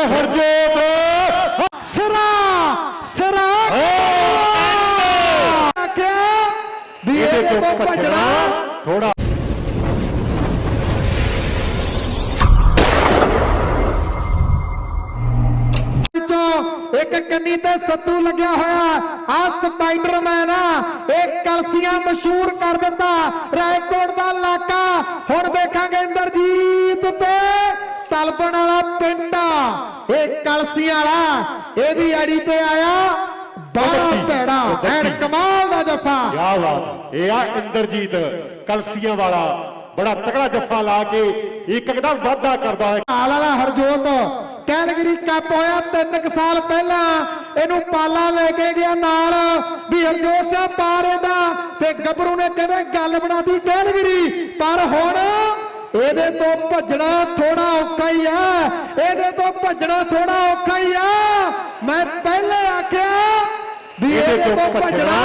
ਤੇ ਹਰਜੋਤ। ਸਿਰਾ ਸਿਰਾ। ਆਖਿਆ ਵੀ ਇਹਦੇ ਤੋਂ ਭੱਜਣਾ। ਥੋੜਾ ਇੱਕ ਕੰਨੀ ਤੇ ਸੱਤੂ ਲੱਗਿਆ ਹੋਇਆ। ਆ ਸਪਾਈਡਰਮੈਨ ਆ। ਇਹ ਕਲਸੀਆਂ ਮਸ਼ਹੂਰ ਕਰ ਦਿੱਤਾ। ਰਾਏਕੋਟ ਦਾ ਇਲਾਕਾ ਹੁਣ ਵੇਖਾਂਗੇ ਇੰਦਰਜੀਤ ਤੇ ਤਲਪਣ ਵਾਲਾ ਪਿੰਡ ਆ। ਇਹ ਕਲਸੀਆਂ ਵਾਲਾ ਇਹ ਵੀ ਅੜੀ ਤੇ ਆਇਆ। ਬੜਾ ਭੈੜਾ। ਐਨ ਕਮਾਲ ਦਾ ਜਫਾ। ਕਿਆ ਬਾਤ ਇਹ ਆ ਇੰਦਰਜੀਤ ਕਲਸੀਆਂ ਵਾਲਾ। ਬੜਾ ਤਕੜਾ ਜੱਫਾ ਲਾ ਕੇ ਇੱਕ ਕਦਮ ਵਾਧਾ ਕਰਦਾ ਹੈ। ਹਾਲ ਵਾਲਾ ਹਰਜੋਤ ਕੈਲਗਰੀ ਕੱਪ ਹੋਇਆ 3 ਸਾਲ ਪਹਿਲਾਂ। ਇਹਨੂੰ ਪਾਲਾ ਲੈ ਕੇ ਗਿਆ ਨਾਲ। ਵੀ ਹਰਜੋਤ ਸਿੰਘ ਪਾਰੇਡਾ ਤੇ ਗੱਭਰੂ ਨੇ ਕਹਿੰਦੇ ਗੱਲ ਬਣਾਤੀ ਕੈਲਗਰੀ ਪਰ ਇਹਦੇ ਤੋਂ ਭੱਜਣਾ ਥੋੜਾ ਔਖਾ ਹੀ ਆ। ਇਹਦੇ ਤੋਂ ਭੱਜਣਾ ਥੋੜਾ ਔਖਾ ਹੀ ਆ। ਮੈਂ ਪਹਿਲੇ ਆਖਿਆ ਵੀ ਇਹਦੇ ਤੋਂ ਭੱਜਣਾ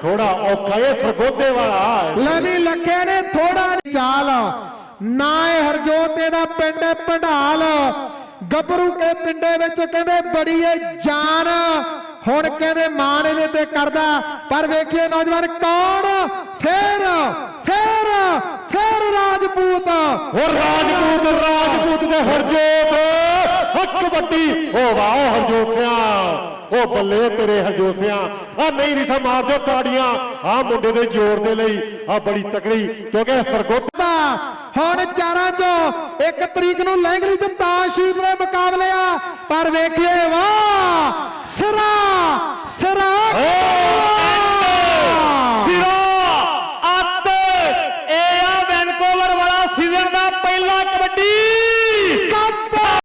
ਥੋੜਾ ਔਖਾ ਇਹ ਸਰਗੋਦੇ ਵਾਲਾ ਲਵੀ ਲੱਖੇ ਨੇ ਥੋੜਾ ਚਾਲ। ਨਾ ਇਹ ਹਰਜੋਤ ਇਹਦਾ ਪਿੰਡ ਹੈ ਪੰਡਾਲ। ਗੱਭਰੂ ਕੇ ਪਿੰਡੇ ਵਿੱਚ ਕਹਿੰਦੇ ਬੜੀ ਏ ਜਾਨ। ਹੁਣ ਕਹਿੰਦੇ ਮਾਨ ਇਹਦੇ ਤੇ ਕਰਦਾ। ਪਰ ਵੇਖੀਏ ਨੌਜਵਾਨ ਕੌਣ? ਫੇਰ ਰਾਜਪੂਤ ਹੋਰ ਰਾਜਪੂਤ ਰਾਜਪੂਤ ਦੇ ਹਰਜੋਤ। ਹੱਕ ਵੱਡੀ ਓ ਵਾਹ ਹਰਜੋਸਿਆ ਓ ਬੱਲੇ ਤੇਰੇ ਹਰਜੋਸਿਆ ਆ ਨਹੀਂ ਰਿਸਾ ਮਾਰ ਦਿਓ ਤਾੜੀਆਂ। ਆ ਮੁੰਡੇ ਦੇ ਜ਼ੋਰ ਦੇ ਲਈ ਆ ਬੜੀ ਤਕੜੀ, ਕਿਉਂਕਿ ਸਰਗੋਦ ਦਾ ਹੁਣ ਚਾਰਾਂ ਚੋਂ ਇੱਕ ਤਰੀਕ ਨੂੰ ਲੈਂਗਲੀ ਤੇ ਤਾਸ਼ੀਪ ਦੇ ਮੁਕਾਬਲੇ ਆ। ਪਰ ਵੇਖੀਏ ਵਾ